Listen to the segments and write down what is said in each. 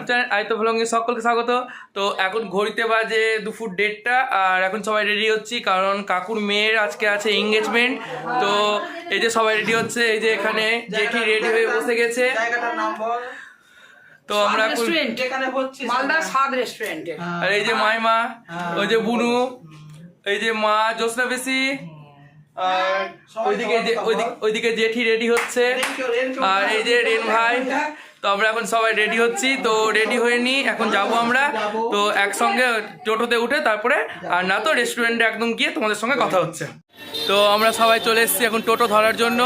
YouTube channel আয়তো ভ্লগে সকলকে স্বাগত। তো এখন ঘড়িতে বাজে দুপুর দেড়টা আর এখন সবাই রেডি হচ্ছি কারণ কাকুর মেয়ের আজকে আছে এঙ্গেজমেন্ট তো এই যে সবাই রেডি হচ্ছে এই যে এখানে জেঠি রেডি হয়ে বসে গেছে। জায়গাটার নাম বল। তো আমরা মালদা স্বাদ রেস্টুরেন্টে আর এই যে মাইমা ওই যে বুনু এই যে মা জ্যোৎস্না বেশি আর ওইদিকে যে ওইদিকে ওইদিকে জেঠি রেডি হচ্ছে। আর এই যে রেন ভাই তো আমরা এখন সবাই রেডি হচ্ছি। তো রেডি হয়ে নি, এখন যাব আমরা। তো একসঙ্গে টোটোতে উঠে তারপরে, আর না তো রেস্টুরেন্টে একদম গিয়ে তোমাদের সঙ্গে কথা হচ্ছে। তো আমরা সবাই চলে এসেছি এখন টোটো ধরার জন্য।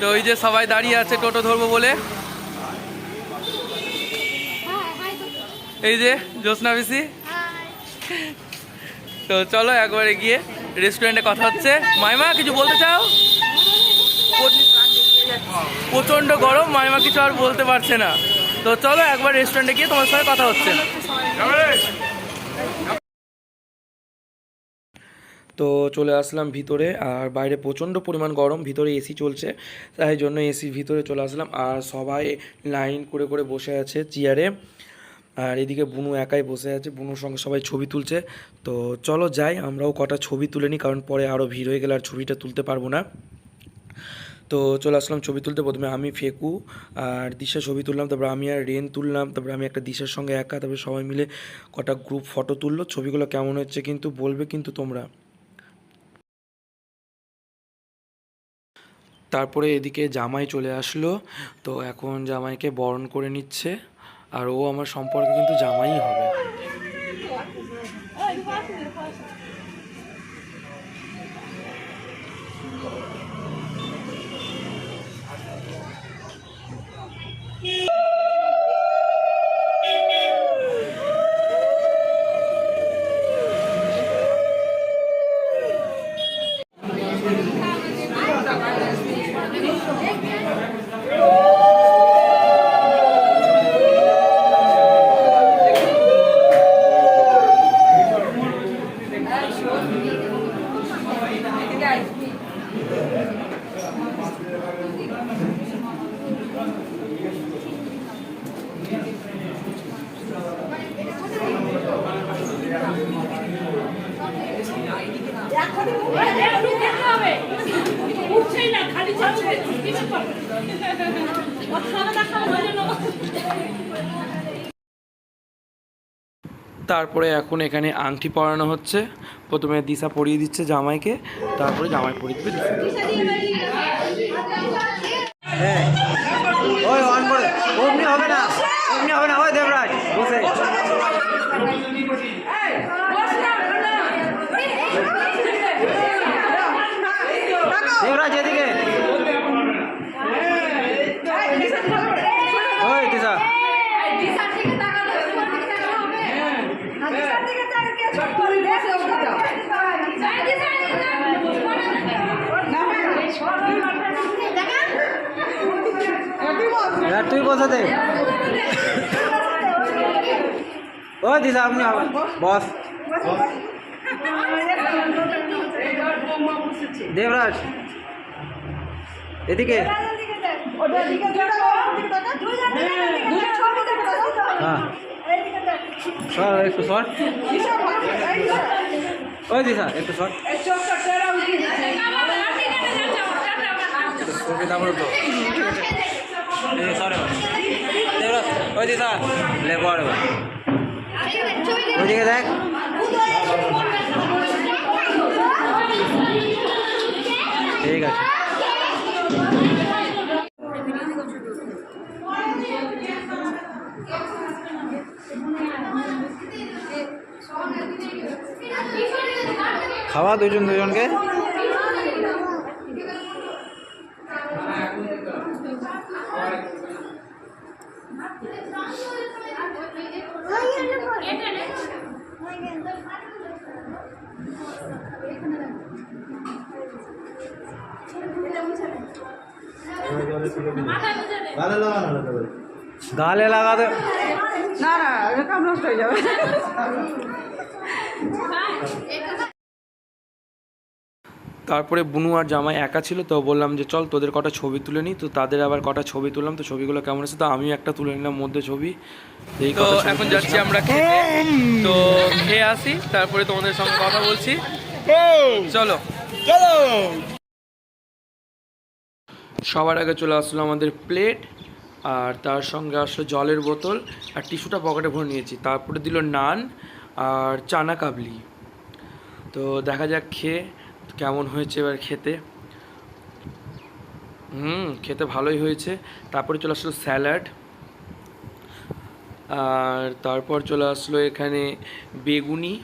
তো ওই যে সবাই দাঁড়িয়ে আছে টোটো ধরবো বলে। এই যে জ্যোৎস্না বেশি তো চলো একবারে গিয়ে রেস্টুরেন্টে কথা হচ্ছে। মাইমা, কিছু বলতে চাও? প্রচণ্ড গরম মাইমা কিছু আর বলতে পারছে না। তো চলো একবার রেস্টুরেন্টে গিয়ে তোমার সঙ্গে কথা হচ্ছে। তো চলে আসলাম ভিতরে, আর বাইরে প্রচণ্ড পরিমাণ গরম, ভিতরে এসি চলছে। তাই জন্য এসির ভিতরে চলে আসলাম, আর সবাই লাইন করে করে বসে আছে চেয়ারে আর এদিকে বুনু একাই বসে আছে, বুনুর সঙ্গে সবাই ছবি তুলছে। তো চলো যাই, আমরাও কটা ছবি তুলে নিই, কারণ পরে আরও ভিড় হয়ে গেলে আর ছবিটা তুলতে পারব না। তো চলে আসলাম ছবি তুলতে। প্রথমে আমি ফেকু আর দিশা ছবি তুললাম, তারপর আমি আর রেন তুললাম, তারপর আমি একটা দিশার সঙ্গে একা, তারপরে সবাই মিলে কটা গ্রুপ ফটো তুললো। ছবিগুলো কেমন হচ্ছে কিন্তু বলবে কিন্তু তোমরা। তারপরে এদিকে জামাই চলে আসলো, তো এখন জামাইকে বরণ করে নিচ্ছে, আর ও আমার সম্পর্কে কিন্তু জামাই হবে। তারপরে এখন এখানে আংটি পরানো হচ্ছে। প্রথমে দিশা পরিয়ে দিচ্ছে জামাইকে, তারপরে জামাই পরিয়ে দিবে। হ্যাঁ। হবে না। হবে না। ওই দেবরাজ, বসে। দেবরাজ এদিকে। এবার তুই বসে দে। ওই দিশা আপনি বস। দেবরাজ এদিকে। হ্যাঁ। সর একটু সর ওই দিশা একটু সর সুবিধা বলো তো। এই সর। ওই দিশা লে দেখ। ঠিক আছে। খাওয়া দুজন দুজনকে? গালে লাগাতে না না কাম নষ্ট হয়ে যাবে। তারপরে বুনু আর জামাই একা ছিল তো বললাম যে চল তোদের কটা ছবি তুলে নিই তো তাদের আবার কটা ছবি তুললাম তো ছবিগুলো কেমন আছে? তো আমিও একটা তুলে নিলাম মধ্যে ছবি। তো এখন যাচ্ছি আমরা খেতে। তো খেয়ে আসি তারপরে তোমাদের সঙ্গে কথা বলছি। চলো। চলো। সবার আগে চলে আসলো আমাদের প্লেট আর তার সঙ্গে আসলো জলের বোতল আর টিস্যুটা পকেটে ভরে নিয়েছি। তারপরে দিল নান আর চানা কাবলি। তো দেখা যাক খেয়ে কেমন হয়েছে এবার খেতে? হুম, খেতে ভালোই হয়েছে। তারপরে চলে আসলো স্যালাড। আর তারপর চলে আসলো এখানে বেগুনি।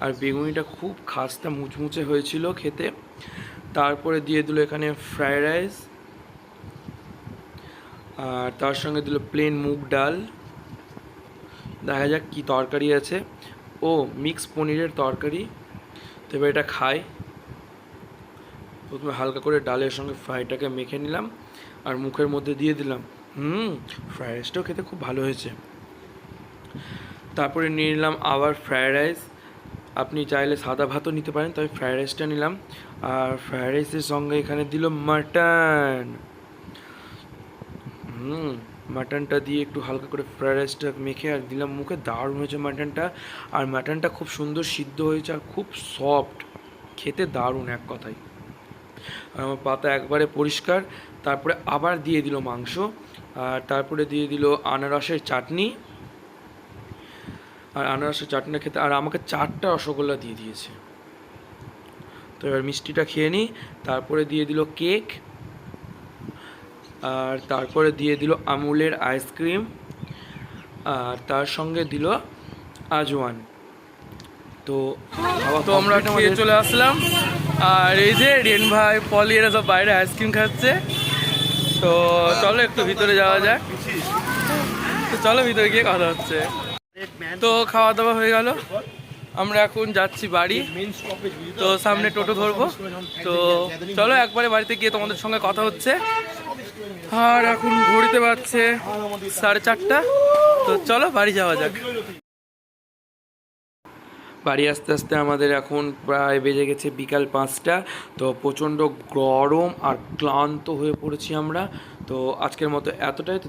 আর বেগুনিটা খুব খাস্তা মুচমুচে হয়েছিল খেতে। তারপরে দিয়ে দিল এখানে ফ্রায়েড রাইস। আর তার সঙ্গে দিল প্লেন মুগ ডাল। দেখা যাক কি তরকারি আছে। ও, মিক্স পনিরের তরকারি। তো এবার এটা খাই। প্রথমে হালকা করে ডালের সঙ্গে ফ্রাইটাকে মেখে নিলাম আর মুখের মধ্যে দিয়ে দিলাম। হুম ফ্রাইড রাইসটাও খেতে খুব ভালো হয়েছে। তারপরে নিয়ে নিলাম আবার ফ্রায়েড রাইস। আপনি চাইলে সাদা ভাতও নিতে পারেন, তবে ফ্রায়েড রাইসটা নিলাম। আর ফ্রায়েড রাইসের সঙ্গে এখানে দিল মাটন। হুম, মাটনটা দিয়ে একটু হালকা করে ফ্রায়েড রাইসটা মেখে আর দিলাম মুখে। দারুণ হয়েছে মাটনটা। আর মাটনটা খুব সুন্দর সিদ্ধ হয়েছে আর খুব সফট। খেতে দারুণ এক কথায়। আর আমার পাতা একবারে পরিষ্কার তারপরে আবার দিয়ে দিল মাংস আর তারপরে দিয়ে দিল আনারসের চাটনি। আর আনারসের চাটনিটা খেতে আর আমাকে চারটা রসগোল্লা দিয়ে দিয়েছে। তো এবার মিষ্টিটা খেয়ে নিই তারপরে দিয়ে দিল কেক আর তারপরে দিয়ে দিল আমুলের আইসক্রিম আর তার সঙ্গে দিল আজওয়ান। তো তো আমরা খেয়ে চলে আসলাম। আর এই যে রিয়ান ভাই, পলি, এরা সব বাইরে আইসক্রিম খাচ্ছে। তো চলো একটু ভিতরে যাওয়া যাক। তো চলো ভিতরে গিয়ে কথা হচ্ছে। তো খাওয়া দাওয়া হয়ে গেল। আমরা এখন যাচ্ছি বাড়ি। তো সামনে টোটো ধরবো। তো চলো একবারে বাড়িতে গিয়ে তোমাদের সঙ্গে কথা হচ্ছে। আর এখন ঘড়িতে পারছে সাড়ে চারটা। তো চলো বাড়ি যাওয়া যাক। বাড়ি আসতে আসতে আমাদের এখন প্রায় বেজে গেছে বিকাল পাঁচটা। তো প্রচণ্ড গরম আর ক্লান্ত হয়ে পড়েছি আমরা। তো আজকের মতো এতটাই। তো